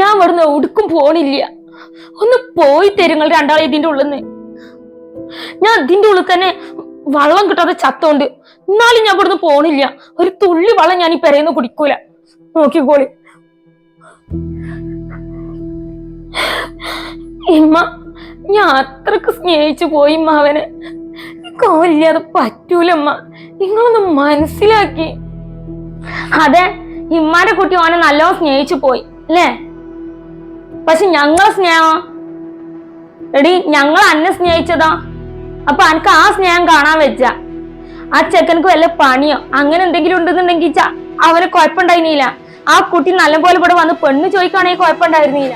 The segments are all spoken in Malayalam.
ഞാൻ ഇവിടുന്ന് ഒടുക്കും പോണില്ല. ഒന്ന് പോയി തരുങ്ങൾ രണ്ടാളെ ഇതിന്റെ ഉള്ളിൽ നിന്ന് ഞാൻ ഇതിന്റെ ഉള്ളിൽ തന്നെ വള്ളം കിട്ടാതെ ചത്തോണ്ട്. എന്നാലും ഞാൻ ഇവിടുന്ന് പോണില്ല. ഒരു തുള്ളി വള്ളം ഞാൻ ഈ പെരയിന്ന് കുടിക്കൂല. നോക്കിക്കോളി. ഇമ്മ ഞാൻ അത്രയ്ക്ക് സ്നേഹിച്ചു പോയി ഇമ്മ അവനെ. കോലില്ലാതെ പറ്റൂലമ്മ നിങ്ങളൊന്ന് മനസ്സിലാക്കി. അതെ ഇമ്മാന്റെ കുട്ടി ഓനെ നല്ലോണം സ്നേഹിച്ചു പോയി. അല്ലേ? പക്ഷെ ഞങ്ങളെ സ്നേഹം എടി ഞങ്ങൾ അന്നെ സ്നേഹിച്ചതാ. അപ്പൊ അനക്ക് ആ സ്നേഹം കാണാൻ വെച്ച. ആ ചെക്കനക്ക് വല്ല പണിയോ അങ്ങനെ എന്തെങ്കിലും ഉണ്ടെന്നുണ്ടെങ്കിൽ അവന് കുഴപ്പമുണ്ടായിരുന്നില്ല. ആ കുട്ടി നല്ലപോലെ ഇവിടെ വന്ന് പെണ്ണ് ചോദിക്കുകയാണെങ്കിൽ കുഴപ്പമുണ്ടായിരുന്നില്ല?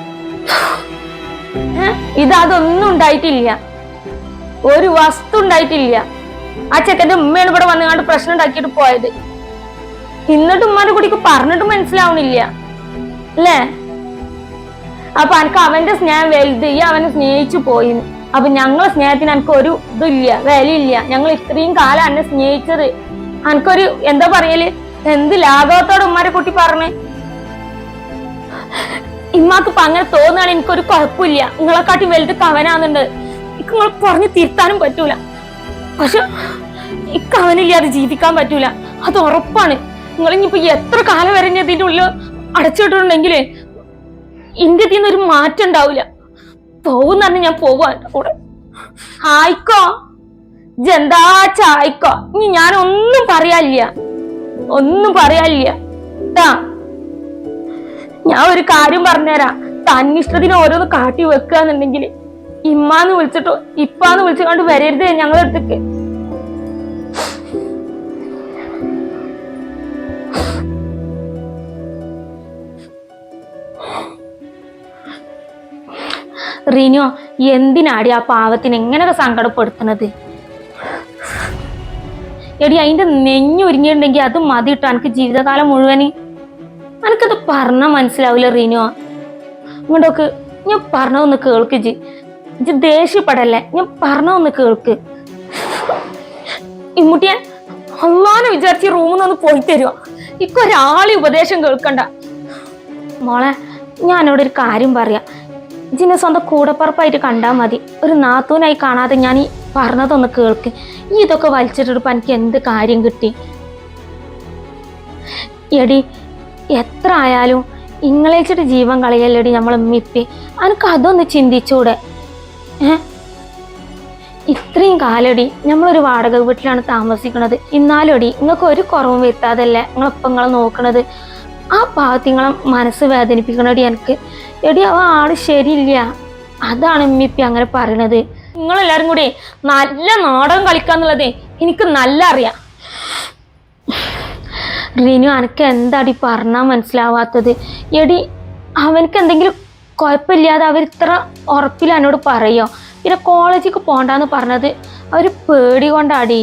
ഇത് അതൊന്നും ഉണ്ടായിട്ടില്ല. ഒരു വസ്തു ഉണ്ടായിട്ടില്ല. ആ ചെക്കന്റെ ഉമ്മയാണ് ഇവിടെ വന്നുകൊണ്ട് പ്രശ്നം ഉണ്ടാക്കിയിട്ട് പോയത്. എന്നിട്ട് ഉമ്മാന്റെ കുട്ടിക്ക് പറഞ്ഞിട്ട് മനസ്സിലാവണില്ല അല്ലേ? അപ്പൊ എനിക്ക് അവന്റെ സ്നേഹം വലുത് ഈ അവനെ സ്നേഹിച്ചു പോയി. അപ്പൊ ഞങ്ങളെ സ്നേഹത്തിന് എനിക്ക് ഒരു ഇതില്ല വിലയില്ല. ഞങ്ങൾ ഇത്രയും കാലം എന്നെ സ്നേഹിച്ചത്. എനിക്കൊരു എന്താ പറയൽ? എന്ത് ലാഘവത്തോടെ ഉമ്മാരെ കുട്ടി പറഞ്ഞു? ഇമ്മാക്ക് ഇപ്പൊ അങ്ങനെ തോന്നുകയാണ് എനിക്കൊരു കുഴപ്പമില്ല. നിങ്ങളെക്കാട്ടി വലുത് കവനാന്നുണ്ട് എനിക്ക് നിങ്ങൾ പറഞ്ഞു തിരുത്താനും പറ്റൂല. പക്ഷെ ഈ കവനില്ലാതെ ജീവിക്കാൻ പറ്റൂല. അത് ഉറപ്പാണ്. നിങ്ങൾ ഇനിയിപ്പോ എത്ര കാലം വരെ ഇതിന്റെ ഉള്ളിൽ അടച്ചിട്ടുണ്ടെങ്കിലേ ഇന്ത്യത്തിൽ നിന്ന് ഒരു മാറ്റം ഉണ്ടാവില്ല. പോകുന്ന തന്നെ ഞാൻ പോവാ കൂടെ. ആയിക്കോ. ജന്താ ചായിക്കോ? ഇനി ഞാൻ ഒന്നും പറയാനില്ല. ഒന്നും പറയാനില്ല. ഞാൻ ഒരു കാര്യം പറഞ്ഞുതരാം. തന്നിഷ്ടത്തിന് ഓരോന്ന് കാട്ടി വെക്കുക എന്നുണ്ടെങ്കിൽ ഇമ്മാന്ന് വിളിച്ചിട്ടോ ഇപ്പാന്ന് വിളിച്ചുകൊണ്ട് വരരുത് ഞങ്ങളുടെ റീനോ എന്തിനാടി ആ പാവത്തിന് എങ്ങനെയൊക്കെ സങ്കടപ്പെടുത്തുന്നത്? എടി അതിന്റെ നെഞ്ഞൊരുങ്ങിയിട്ടുണ്ടെങ്കിൽ അത് മതി ഇട്ടോ എനിക്ക് ജീവിതകാലം മുഴുവൻ എനിക്കത് പറഞ്ഞാൽ മനസ്സിലാവില്ല റിനോ ഇങ്ങോട്ടൊക്കെ. ഞാൻ പറഞ്ഞതൊന്ന് കേൾക്ക് ജി ജി ദേഷ്യപ്പെടല്ലേ? ഞാൻ പറഞ്ഞതൊന്ന് കേൾക്ക്. ഇമ്മുട്ടിയെ അള്ളാനെ വിചാരിച്ച് റൂമിൽ നിന്ന് പോയി തരുമോ ഇക്കൊരാളെ ഉപദേശം കേൾക്കണ്ട. മോളെ ഞാനോടൊരു കാര്യം പറയാം. ഇജിനെ സ്വന്തം കൂടപ്പറപ്പായിട്ട് കണ്ടാൽ മതി. ഒരു നാത്തൂനായി കാണാതെ ഞാൻ ഈ പറഞ്ഞതൊന്ന് കേൾക്ക്. ഈ ഇതൊക്കെ വലിച്ചിട്ടിട്ട് എനിക്ക് എന്ത് കാര്യം കിട്ടി? എടി എത്ര ആയാലും ഇങ്ങളേച്ചിട്ട് ജീവൻ കളയല്ലടി നമ്മൾ മിപ്പി അനക്ക് അതൊന്ന് ചിന്തിച്ചൂടെ? ഏ? ഇത്രയും കാലടി നമ്മളൊരു വാടക വീട്ടിലാണ് താമസിക്കുന്നത് എന്നാലും അടി നിങ്ങൾക്ക് ഒരു കുറവും വരുത്താതല്ലേ? നിങ്ങളിപ്പം നിങ്ങൾ നോക്കണത്. ആ പാവത്തിങ്ങളെ മനസ്സ് വേദനിപ്പിക്കണടി എനിക്ക്. എടി അവ ആൾ ശരിയില്ല. അതാണ് ഉമ്മിപ്പി അങ്ങനെ പറയണത്. നിങ്ങളെല്ലാരും കൂടി നല്ല നാടകം കളിക്കാന്നുള്ളത് എനിക്ക് നല്ല അറിയാം. റിനു അനക്ക് എന്താടി പറഞ്ഞാൽ മനസ്സിലാവാത്തത്? എടി അവനക്ക് എന്തെങ്കിലും കുഴപ്പമില്ലാതെ അവർ ഇത്ര ഉറപ്പിൽ എന്നോട് പറയോ? പിന്നെ കോളേജിലേക്ക് പോകണ്ടെന്ന് പറഞ്ഞത് അവർ പേടി കൊണ്ടാടി.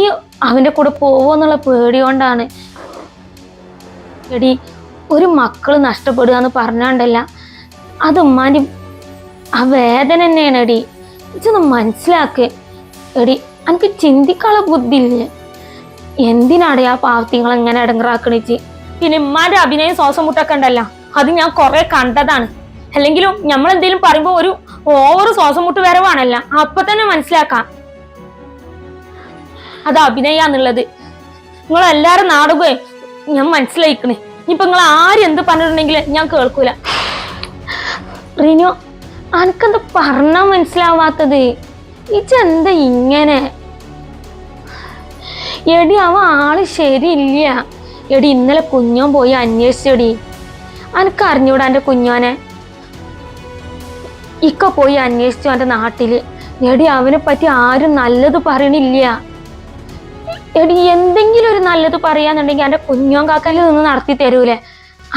ഈ അവന്റെ കൂടെ പോവോന്നുള്ള പേടി കൊണ്ടാണ്. എടി ഒരു മക്കൾ നഷ്ടപ്പെടുക എന്ന് പറഞ്ഞാണ്ടല്ല അത് ഉമ്മാന്റെ ആ വേദന തന്നെയാണ് എടി. ഇതൊന്ന് മനസ്സിലാക്ക്. എടി എനിക്ക് ചിന്തിക്കാനുള്ള ബുദ്ധിയില്ലേ? എന്തിനാണ് ആ പാവത്തിങ്ങൾ എങ്ങനെ ഇടങ്ങറാക്കണിച്ച് പിന്നെ ഉമ്മാന്റെ അഭിനയം ശ്വാസം മുട്ടൊക്കെ ഉണ്ടല്ലോ അത് ഞാൻ കുറെ കണ്ടതാണ്. അല്ലെങ്കിലും നമ്മൾ എന്തെങ്കിലും പറയുമ്പോൾ ഒരു ഓവർ ശ്വാസം മുട്ട് വരവാണല്ല അപ്പൊ തന്നെ മനസ്സിലാക്കാം. അത് അഭിനയാന്നുള്ളത്. നിങ്ങളെല്ലാരും നാടുകയെ ഞാൻ മനസ്സിലായിക്കണേ. ഇനിയിപ്പൊ നിങ്ങൾ ആര് എന്ത് പറഞ്ഞിട്ടുണ്ടെങ്കിൽ ഞാൻ കേൾക്കൂല. റിനു അനക്കെന്ത് പറഞ്ഞാ മനസ്സിലാവാത്തത്? ഇജെന്താ ഇങ്ങനെ? എടി അവ ആൾ ശരിയില്ല. എടി ഇന്നലെ കുഞ്ഞോൻ പോയി അന്വേഷിച്ചെടി. അനക്ക് അറിഞ്ഞൂടാ എന്റെ കുഞ്ഞോനെ? ഇക്ക പോയി അന്വേഷിച്ചു എന്റെ നാട്ടിൽ. എടി അവനെ പറ്റി ആരും നല്ലത് പറയണില്ല. എടി എന്തെങ്കിലും ഒരു നല്ലത് പറയാന്നുണ്ടെങ്കിൽ എന്റെ കുഞ്ഞോൻ കാക്കാനിൽ നിന്ന് നടത്തി തരൂലേ?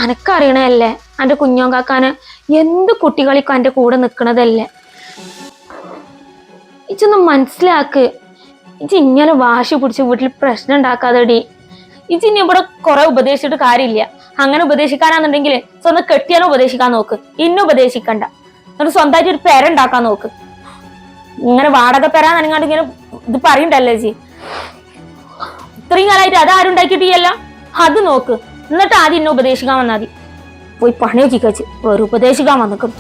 അനക്കറിയണല്ലേ എന്റെ കുഞ്ഞോൻ കാക്കാന് എന്ത് കുട്ടികളിക്കും എന്റെ കൂടെ നിൽക്കണതല്ലേ ഇച്ചൊന്ന് മനസ്സിലാക്ക്. ഇച്ചി ഇങ്ങനെ വാശി പിടിച്ച് വീട്ടിൽ പ്രശ്നം ഉണ്ടാക്കാതെടി. ഇച്ചി ഇനി ഇവിടെ കുറെ ഉപദേശിച്ചിട്ട് കാര്യമില്ല. അങ്ങനെ ഉപദേശിക്കാനാന്നുണ്ടെങ്കിൽ സ്വന്തം കെട്ടിയാലും ഉപദേശിക്കാൻ നോക്ക്. ഇന്നും ഉപദേശിക്കണ്ട. എന്നിട്ട് സ്വന്തമായിട്ട് ഒരു പേരുണ്ടാക്കാൻ നോക്ക്. ഇങ്ങനെ വാടക പെരാന്നനങ്ങാണ്ട് ഇങ്ങനെ ഇത് പറയണ്ടല്ലേ ജി ഇത്രയും കാലമായിട്ട് അത് ആരുണ്ടാക്കിയിട്ടില്ല അത് നോക്ക്. എന്നിട്ട് ആദ്യം എന്നെ ഉപദേശിക്കാൻ വന്നാൽ മതി. പോയി പണിയൊക്കെ കഴിച്ച്. ഒരു ഉപദേശിക്കാൻ വന്നിക്കും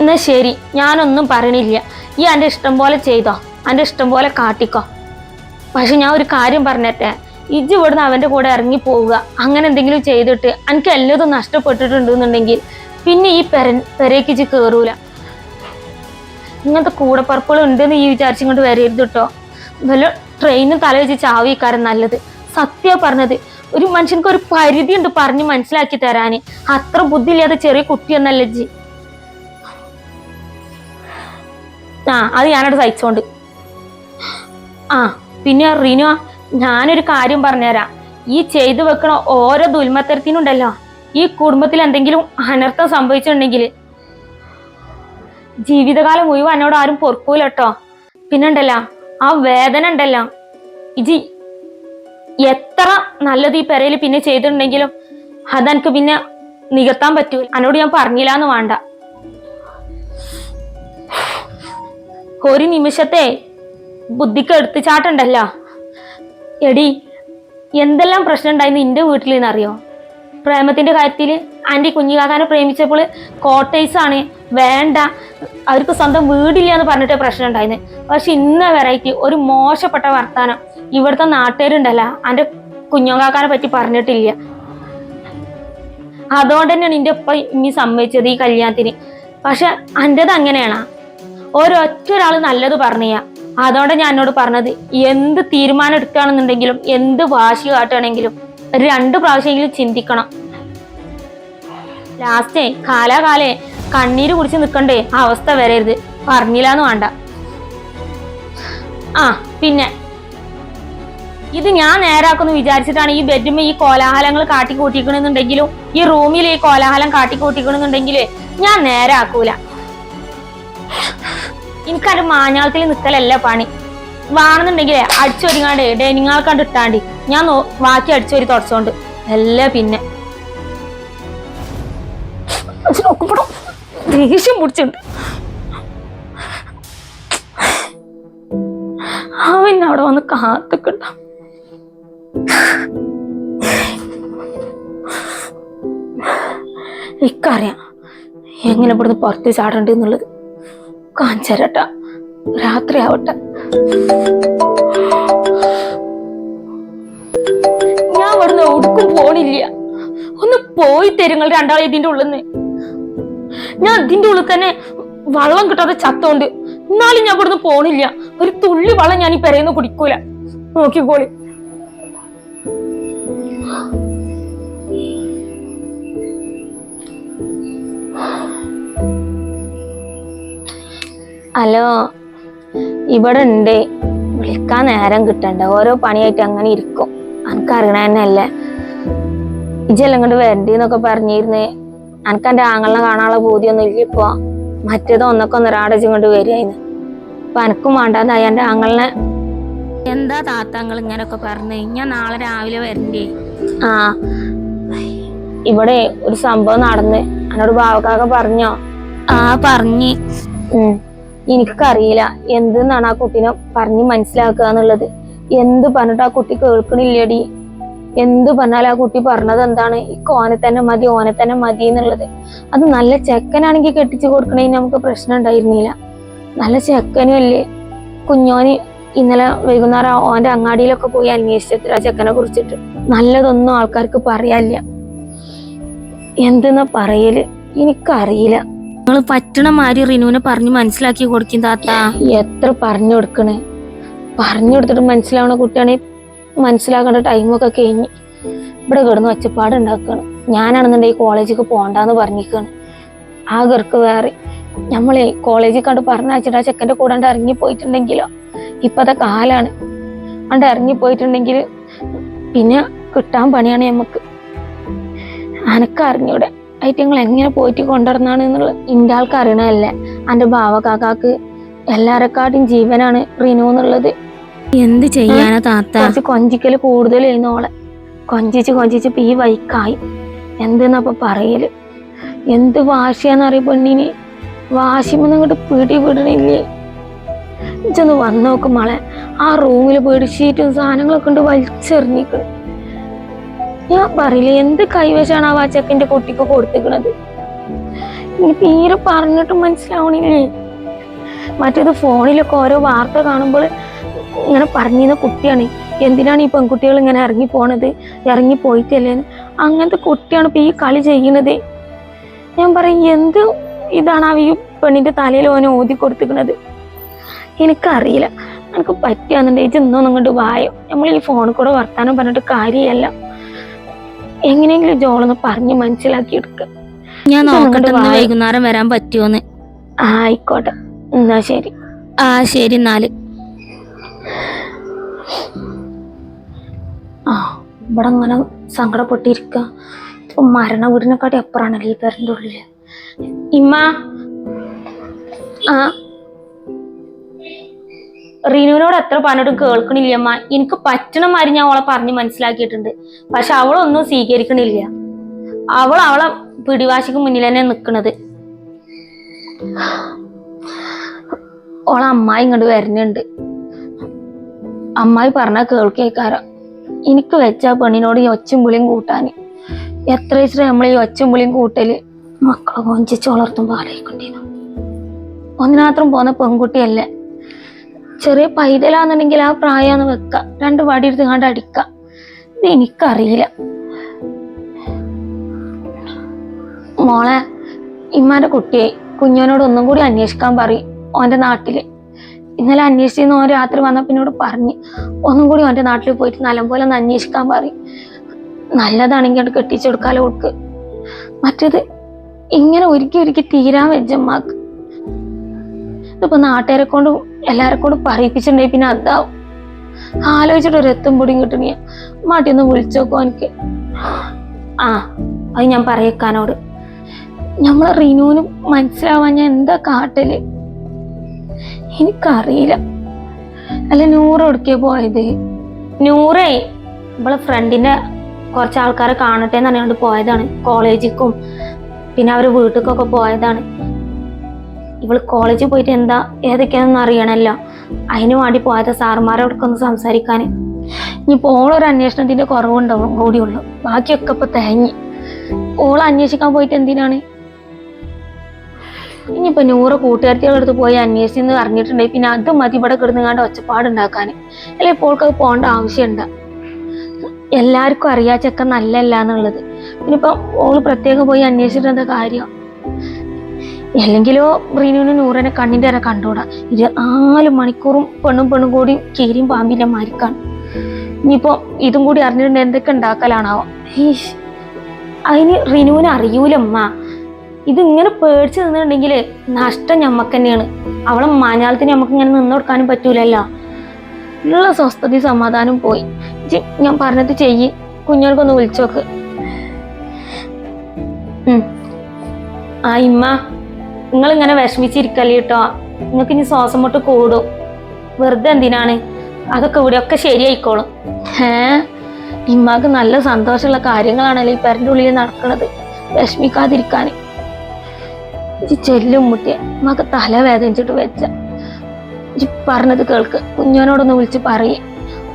എന്നാ ശരി. ഞാനൊന്നും പറയണില്ല. ഈ എന്റെ ഇഷ്ടം പോലെ ചെയ്തോ. എന്റെ ഇഷ്ടം പോലെ കാട്ടിക്കോ. പക്ഷെ ഞാൻ ഒരു കാര്യം പറഞ്ഞിട്ടേ. ഇജ്ജ് ഇവിടുന്ന് അവന്റെ കൂടെ ഇറങ്ങി പോവുക. അങ്ങനെ എന്തെങ്കിലും ചെയ്തിട്ട് എനിക്ക് എല്ലാതും നഷ്ടപ്പെട്ടിട്ടുണ്ടെന്നുണ്ടെങ്കിൽ പിന്നെ ഈ പെര പെരയ്ക്ക് ഇജ്ജ് കയറൂല ഇങ്ങനത്തെ കൂടപ്പറപ്പുകൾ ഉണ്ടെന്ന് ഈ വിചാരിച്ചിങ്ങോട്ട് വരരുത് കേട്ടോ വല്ല ട്രെയിനും തല വെച്ച് ചാവിക്കാരൻ നല്ലത്. സത്യ പറഞ്ഞത്. ഒരു മനുഷ്യനക്ക് ഒരു പരിധി ഉണ്ട് പറഞ്ഞ് മനസ്സിലാക്കി തരാന്. അത്ര ബുദ്ധി ഇല്ലാത്ത ചെറിയ കുട്ടിയെന്നല്ല ജി. ആ അത് ഞാനവിടെ സഹിച്ചോണ്ട്. ആ പിന്നെ റിനു ഞാനൊരു കാര്യം പറഞ്ഞുതരാം ഈ ചെയ്തു വെക്കണ ഓരോ ദുൽമത്തരത്തിനുണ്ടല്ലോ. ഈ കുടുംബത്തിൽ എന്തെങ്കിലും അനർത്ഥം സംഭവിച്ചിട്ടുണ്ടെങ്കിൽ ജീവിതകാലം മുഴുവൻ എന്നോട് ആരും പൊറുക്കൂല കേട്ടോ പിന്നുണ്ടല്ലോ ആ വേദന ഉണ്ടല്ലോ. ഇജി എത്ര നല്ലത് ഈ പെരയിൽ പിന്നെ ചെയ്തിട്ടുണ്ടെങ്കിലും അതെനിക്ക് പിന്നെ നികത്താൻ പറ്റൂല. എന്നോട് ഞാൻ പറഞ്ഞില്ല എന്ന് വേണ്ട. ഒരു നിമിഷത്തെ ബുദ്ധിക്ക് എടുത്തുചാട്ടുണ്ടല്ലോ എടി എന്തെല്ലാം പ്രശ്നം ഉണ്ടായിരുന്നു എന്റെ വീട്ടിൽ നിന്നറിയോ പ്രേമത്തിന്റെ കാര്യത്തിൽ ആന്റി കുഞ്ഞുകാക്കാനെ പ്രേമിച്ചപ്പോൾ കോട്ടേഴ്സ് ആണ് വേണ്ട അവർക്ക് സ്വന്തം വീടില്ല എന്ന് പറഞ്ഞിട്ട് പ്രശ്നം ഉണ്ടായിരുന്നു പക്ഷെ ഇന്ന വെറൈറ്റി ഒരു മോശപ്പെട്ട വർത്താനം ഇവിടുത്തെ നാട്ടുകാരുണ്ടല്ല എന്റെ കുഞ്ഞുകാക്കാനെ പറ്റി പറഞ്ഞിട്ടില്ല. അതുകൊണ്ട് തന്നെയാണ് എന്റെ ഒപ്പം ഇനി സമ്മതിച്ചത് ഈ കല്യാണത്തിന്. പക്ഷെ എന്റെത് അങ്ങനെയാണ്. ഒരൊറ്റ ഒരാൾ നല്ലത് പറഞ്ഞാ അതുകൊണ്ട് ഞാൻ എന്നോട് പറഞ്ഞത് എന്ത് തീരുമാനം എടുക്കുകയാണെന്നുണ്ടെങ്കിലും എന്ത് വാശി കാട്ടുകയാണെങ്കിലും രണ്ട് പ്രാവശ്യമെങ്കിലും ചിന്തിക്കണം. ലാസ്റ്റേ കാലാകാലേ കണ്ണീര് കുടിച്ച് നിൽക്കണ്ടേ ആ അവസ്ഥ വരരുത്. പറഞ്ഞില്ലാന്ന് വേണ്ട. ആ പിന്നെ. ഇത് ഞാൻ നേരാക്കുന്നു വിചാരിച്ചിട്ടാണ് ഈ ബെഡ്റൂമിൽ ഈ കോലാഹലങ്ങൾ കാട്ടിക്കൂട്ടിക്കണമെന്നുണ്ടെങ്കിലും ഈ റൂമിൽ ഈ കോലാഹലം കാട്ടിക്കൂട്ടിക്കണെന്നുണ്ടെങ്കിൽ ഞാൻ നേരാക്കൂല. എനിക്കത് മാഞ്ഞാളത്തിൽ നിൽക്കലല്ല പണി. വേണമെന്നുണ്ടെങ്കിലേ അടിച്ചൊരുങ്ങാണ്ട് ഡൈനിങ് ആൾക്കാണ്ട് കണ്ട് ഇട്ടാണ്ടി ഞാൻ വാക്കി അടിച്ചു വരി തുടച്ചോണ്ട്. അല്ല പിന്നെ. നോക്കുമ്പോഴും ദേഷ്യം പിടിച്ചിട്ടുണ്ട് അവൻ അവിടെ വന്ന് കാത്തുക്കണ്ട. ഇക്കറിയാം എങ്ങനെ ഇവിടുന്ന് പുറത്ത് ചാടണ്ടെന്നുള്ളത്. കാഞ്ചരട്ട രാത്രി ആവട്ടെ ഇവിടുന്ന് ഒടുക്കും പോണില്ല. ഒന്ന് പോയി തരുങ്ങൾ രണ്ടാൾ ഇതിന്റെ ഉള്ളിൽ നിന്ന് ഞാൻ ഇതിന്റെ ഉള്ളിൽ തന്നെ വള്ളം കിട്ടാതെ ചത്തോണ്ട്. എന്നാലും ഞാൻ ഇവിടുന്ന് പോണില്ല. ഒരു തുള്ളി വെള്ളം ഞാൻ ഈ പെരയുന്ന കുടിക്കൂല. നോക്കിക്കോളി ഹലോ ഇവിടെ ഉണ്ട്. വിളിക്കാൻ നേരം കിട്ടണ്ട. ഓരോ പണിയായിട്ട് അങ്ങനെ ഇരിക്കും. എനിക്കറിയണ തന്നെയല്ലേ? ഇജെല്ലാം കൊണ്ട് വരണ്ടി എന്നൊക്കെ പറഞ്ഞിരുന്നേ. എനിക്ക് എന്റെ ആങ്ങളെ കാണാനുള്ള ബോധ്യമൊന്നും ഇല്ല ഇപ്പൊ മറ്റേത് ഒന്നൊക്കെ ഒന്നൊരാടച്ച് കൊണ്ട് വരികയായിരുന്നു അപ്പൊ എനിക്കും വേണ്ടാതായി എന്റെ ആങ്ങളിനെ. എന്താ താത്തങ്ങൾ ഇങ്ങനൊക്കെ പറഞ്ഞേ? ഞാൻ നാളെ രാവിലെ വരണ്ടേ. ആ. ഇവിടെ ഒരു സംഭവം നടന്ന്. എന്നോട് ബാവക്കാക്ക പറഞ്ഞോ? ആ പറഞ്ഞ്. എനിക്കറിയില്ല. എന്തെന്നാണ് ആ കുട്ടീനെ പറഞ്ഞ് മനസ്സിലാക്കുക എന്നുള്ളത്. എന്ത് പറഞ്ഞിട്ട് ആ കുട്ടി കേൾക്കണില്ലടി? എന്ത് പറഞ്ഞാലും ആ കുട്ടി പറഞ്ഞത് എന്താണ്? ഈ ഓനെ തന്നെ മതി ഓനെ തന്നെ മതി എന്നുള്ളത്. അത് നല്ല ചെക്കനാണെങ്കിൽ കെട്ടിച്ചു കൊടുക്കണേന് നമുക്ക് പ്രശ്നം ഉണ്ടായിരുന്നില്ല. നല്ല ചെക്കനും അല്ലേ? കുഞ്ഞോന് ഇന്നലെ വൈകുന്നേരം ഓന്റെ അങ്ങാടിയിലൊക്കെ പോയി അന്വേഷിച്ചത്ര ആ ചെക്കനെ കുറിച്ചിട്ട്. നല്ലതൊന്നും ആൾക്കാർക്ക് പറയാനില്ല. എന്തെന്നാ പറയൽ? എനിക്കറിയില്ല. നിങ്ങൾ പറ്റണ മാതിരി റിനുവിനെ പറഞ്ഞു മനസ്സിലാക്കി കൊടുക്കും താത്ത. എത്ര പറഞ്ഞു കൊടുക്കണേ? പറഞ്ഞു കൊടുത്തിട്ട് മനസ്സിലാവണ കുട്ടിയാണെങ്കിൽ മനസ്സിലാക്കേണ്ട ടൈമൊക്കെ കഴിഞ്ഞ് ഇവിടെ കിടന്ന് ഒച്ചപ്പാട് ഉണ്ടാക്കുകയാണ് ഞാനാണെന്നുണ്ടെങ്കിൽ കോളേജിലേക്ക് പോകണ്ടെന്ന് പറഞ്ഞിരിക്കുകയാണ് ആ ഗർക്ക് വേറെ. നമ്മളെ കോളേജിൽ കണ്ട് പറഞ്ഞയച്ചിട്ട് ആ ചെക്കന്റെ കൂടെ കണ്ട് ഇറങ്ങി പോയിട്ടുണ്ടെങ്കിലോ? ഇപ്പത്തെ കാലാണ്. കണ്ട് ഇറങ്ങി പോയിട്ടുണ്ടെങ്കിൽ പിന്നെ കിട്ടാൻ പണിയാണ് നമുക്ക് അനക്ക് അറിഞ്ഞൂടെ? ഞങ്ങൾ എങ്ങനെ പോയിട്ട് കൊണ്ടുവരുന്നാണ് എന്നുള്ളത് ഇന്റെ ആൾക്ക് എന്റെ ഭാവകാക്കാക്ക് എല്ലാരെക്കാട്ടും ജീവനാണ് റിനു എന്നുള്ളത്. എന്ത് ചെയ്യാനാ താത്ത? കുറച്ച് കൊഞ്ചിക്കൽ കൂടുതൽ ഓളെ കൊഞ്ചിച്ച് കൊഞ്ചിച്ച് ഈ വൈക്കായി. എന്തെന്നപ്പൊ പറയൽ? എന്ത് വാശിയാന്നറിയ പെണ്ണിന് വാശിമൊന്നും ഇങ്ങോട്ട് പിടി വിടണില്ലേ? ഇച്ചൊന്ന് വന്നു നോക്കും മോളെ. ആ റൂമിൽ ബെഡ്ഷീറ്റും സാധനങ്ങളൊക്കെ ഉണ്ട് വലിച്ചെറിഞ്ഞിക്കണ് ഞാൻ പറയില്ല എന്ത് കൈവശാണ് ആ വാച്ചക്കിന്റെ കുട്ടിക്ക് കൊടുത്തിക്കണത്? ഇനി തീരെ പറഞ്ഞിട്ടും മനസ്സിലാവണില്ലേ? മറ്റേത് ഫോണിലൊക്കെ ഓരോ വാർത്ത കാണുമ്പോൾ ഇങ്ങനെ പറഞ്ഞിരുന്ന കുട്ടിയാണ്. എന്തിനാണ് ഈ പെൺകുട്ടികൾ ഇങ്ങനെ ഇറങ്ങി പോണത്? ഇറങ്ങി പോയിട്ടല്ലേ? അങ്ങനത്തെ കുട്ടിയാണ് ഇപ്പൊ ഈ കളി ചെയ്യണത് ഞാൻ പറയും എന്ത് ഇതാണ് ആ ഈ പെണ്ണിന്റെ തലയിൽ ഓനെ ഓതി കൊടുത്തിക്കണത് എനിക്കറിയില്ല. എനിക്ക് പറ്റിയാന്നുണ്ടെങ്കിൽ ഇന്നോ നിങ്ങളുടെ വായോ? നമ്മൾ ഈ ഫോണിൽ കൂടെ വർത്താനം പറഞ്ഞിട്ട് കാര്യമല്ല. എങ്ങനെയെങ്കിലും ജോളൊന്ന് പറഞ്ഞ് മനസ്സിലാക്കി എടുക്കുക ഞാൻ നോക്കട്ടെ വൈകുന്നേരം വരാൻ പറ്റുമോന്ന് ആയിക്കോട്ടെ. എന്നാ ശരി. ആ ശരി എന്നാൽ. ആ ഇവിടെ അങ്ങനെ സങ്കടപ്പെട്ടിരിക്ക. ഇപ്പൊ മരണ വീടിനെക്കാട്ടി അപ്പുറാണല്ലോ ഈ പേരന്റെ ഉള്ളിൽ. ഇമ്മ. ആ. റീനുവിനോട് എത്ര പറഞ്ഞിട്ടും കേൾക്കണില്ല അമ്മ എനിക്ക് പറ്റണ മാതിരി ഞാൻ അവളെ പറഞ്ഞ് മനസ്സിലാക്കിയിട്ടുണ്ട്. പക്ഷെ അവളൊന്നും സ്വീകരിക്കണില്ല. അവൾ അവളെ പിടിവാശിക്ക് മുന്നിൽ തന്നെ നിക്കണത്. ഓളെ അമ്മായി ഇങ്ങോട്ട് വരുന്നുണ്ട്. അമ്മായി പറഞ്ഞ കേൾക്കേക്കാരം. എനിക്ക് വെച്ച പെണ്ണിനോട് ഈ ഒച്ചും പുളിയും കൂട്ടാൻ എത്ര വെച്ചിട്ട് നമ്മൾ ഈ ഒച്ചും പുളിയും കൂട്ടൽ? മക്കളെ കൊഞ്ചിച്ച് വളർത്തുമ്പോൾ ആലോചിക്കേണ്ടിയിരുന്നു ഒന്നിനാത്രം പോന്ന പെൺകുട്ടിയല്ലേ. ചെറിയ പൈതലാന്നുണ്ടെങ്കിൽ ആ പ്രായന്ന് വെക്ക. രണ്ട് വടി എടുത്ത് കണ്ട് അടിക്ക. ഇത് എനിക്കറിയില്ല. മോളെ ഇമ്മാന്റെ കുട്ടിയെ കുഞ്ഞോനോട് ഒന്നും കൂടി അന്വേഷിക്കാൻ പറയും. ഓന്റെ നാട്ടിൽ. ഇന്നലെ അന്വേഷിച്ചിരുന്നു ഓൻ രാത്രി വന്നപ്പോൾ എന്നോട് പറഞ്ഞ് ഒന്നും കൂടി ഓന്റെ നാട്ടിൽ പോയിട്ട് നല്ലപോലെ ഒന്ന് അന്വേഷിക്കാൻ പറയും. നല്ലതാണെങ്കിൽ അത് കെട്ടിച്ചെടുക്കാലോ ഓൾക്ക്. മറ്റേത് ഇങ്ങനെ ഒരുക്കി ഒരുക്കി തീരാൻ വെച്ചമ്മാക്ക് ഇതിപ്പോ നാട്ടുകാരെ കൊണ്ട് എല്ലാരെ കൊണ്ട് പറയിപ്പിച്ചിട്ടുണ്ടെങ്കിൽ പിന്നെ അതാവും. ആലോചിച്ചിട്ട് ഒരു എത്തും പൊടിയും കിട്ടണിയ മാട്ടി ഒന്ന് വിളിച്ചു നോക്കും എനിക്ക് ആ അത് ഞാൻ പറയക്കാനോട്. നമ്മളെ റിനുവിന് മനസ്സിലാവാൻ ഞാൻ എന്താ കാട്ടൽ? എനിക്കറിയില്ല. അല്ല നൂറ് ഒടുക്കിയ പോയത്? നൂറേ നമ്മളെ ഫ്രണ്ടിന്റെ കുറച്ച് ആൾക്കാരെ കാണട്ടെ എന്ന് പറഞ്ഞുകൊണ്ട് പോയതാണ് കോളേജിക്കും പിന്നെ അവർ വീട്ടിലേക്കൊക്കെ പോയതാണ്. ഇവൾ കോളേജിൽ പോയിട്ട് എന്താ ഏതൊക്കെയാണെന്ന് അറിയണല്ലോ. അതിനു വേണ്ടി പോയത് സാറുമാരോടൊക്കെ ഒന്ന് സംസാരിക്കാൻ ഇനിയിപ്പോൾ ഓളൊരു അന്വേഷണത്തിന്റെ കുറവുണ്ടാവും കൂടിയുള്ളൂ ബാക്കിയൊക്കെ ഇപ്പൊ തേങ്ങി ഓൾ അന്വേഷിക്കാൻ പോയിട്ട് എന്തിനാണ്? ഇനിയിപ്പോ നൂറ് കൂട്ടുകാരികളുടെ അടുത്ത് പോയി അന്വേഷിച്ചെന്ന് അറിഞ്ഞിട്ടുണ്ടെങ്കിൽ പിന്നെ അത് മതി ഇവിടെ കിടന്നുകാണ്ട് ഒച്ചപ്പാടുണ്ടാക്കാൻ അല്ലെ ഇപ്പോൾ അത് പോകേണ്ട ആവശ്യമുണ്ട്. എല്ലാവർക്കും അറിയാ ചെക്ക നല്ലല്ല എന്നുള്ളത്. പിന്നിപ്പോ ഓൾ പ്രത്യേകം പോയി അന്വേഷിച്ചിട്ട് എന്താ കാര്യം? അല്ലെങ്കിലോ റീനുവിന് നൂറിനെ കണ്ണിന്റെ വരെ കണ്ടുകൂടാ. ഇരുപത്തിനാല് മണിക്കൂറും പെണ്ണും പെണ്ണും കൂടി കീരിയും പാമ്പിന്റെ മാരിക്കാണ്. ഇനിയിപ്പോ ഇതും കൂടി അറിഞ്ഞിട്ടുണ്ട് എന്തൊക്കെ ഉണ്ടാക്കലാണാവോ? അതിന് റിനുവിന് അറിയൂലമ്മ. ഇതിങ്ങനെ പേടിച്ച് നിന്നിട്ടുണ്ടെങ്കിൽ നഷ്ടം ഞമ്മക്ക് തന്നെയാണ് അവളെ മലയാളത്തിന് നമുക്ക് ഇങ്ങനെ നിന്ന് കൊടുക്കാനും പറ്റൂലല്ലോ. ഉള്ള സ്വസ്ഥതയും സമാധാനം പോയി. ഞാൻ പറഞ്ഞത് ചെയ്യ്. കുഞ്ഞോൾക്കൊന്ന് വിളിച്ചോക്ക്. ആ ഇമ്മ. നിങ്ങൾ ഇങ്ങനെ വിഷമിച്ചിരിക്കല്ലേ കേട്ടോ നിങ്ങൾക്ക് ഇനി ശ്വാസം മുട്ട് കൂടും. വെറുതെ എന്തിനാണ്? അതൊക്കെ ഇവിടെയൊക്കെ ശരിയായിക്കോളും. ഏ ഇമ്മക്ക് നല്ല സന്തോഷമുള്ള കാര്യങ്ങളാണല്ലോ ഈ പെരന്റെ ഉള്ളിൽ നടക്കുന്നത് വിഷമിക്കാതിരിക്കാൻ ഇജ്ജ് ചെല്ലും മുട്ടിയെ ഉമ്മാക്ക് തല വേദനിച്ചിട്ട് വെച്ച. ഇജ്ജ് പറഞ്ഞത് കേൾക്ക്. കുഞ്ഞോനോടൊന്ന് വിളിച്ച് പറയേ.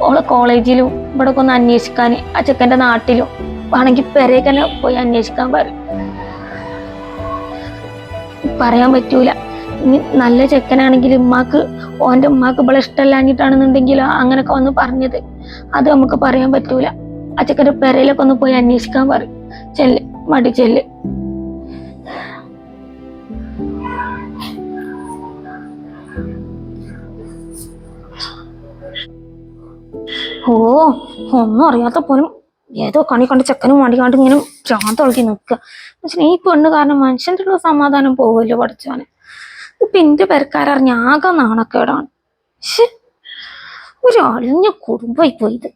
ഓളെ കോളേജിലും ഇവിടെ ഒന്ന് അന്വേഷിക്കാൻ ആ ചെക്കന്റെ നാട്ടിലും. വേണമെങ്കിൽ പെരേക്ക് തന്നെ പോയി അന്വേഷിക്കാൻ പറയും. പറയാൻ പറ്റൂല. ഇനി നല്ല ചെക്കനാണെങ്കിൽ ഉമ്മാക്ക് ഓന്റെ ഉമ്മാക്ക് ഇവിടെ ഇഷ്ടമല്ലാഞ്ഞിട്ടാണെന്നുണ്ടെങ്കിലോ അങ്ങനൊക്കെ വന്ന് പറഞ്ഞത്. അത് നമുക്ക് പറയാൻ പറ്റൂല. ആ പെരയിലൊക്കെ ഒന്ന് പോയി അന്വേഷിക്കാൻ പറയും. ചെല്ല് മടി ചെല്ല്. ഓ ഒന്നും അറിയാത്ത പോലും ഏതോ കണി കണ്ട് ചെക്കനും വണ്ടി കണ്ട് ഇങ്ങനെ ഭ്രാന്തൊളക്കി നിൽക്കുക. ഈ പെണ്ണ് കാരണം മനുഷ്യന്റെ ഉള്ള സമാധാനം പോകുമല്ലോ പഠിച്ചവന്. ഇപ്പൊ എന്റെ പെരക്കാരറിഞ്ഞ ആകെ നാണക്കേടാണ്. ഒരു അളിഞ്ഞ കുടുംബമായി പോയത്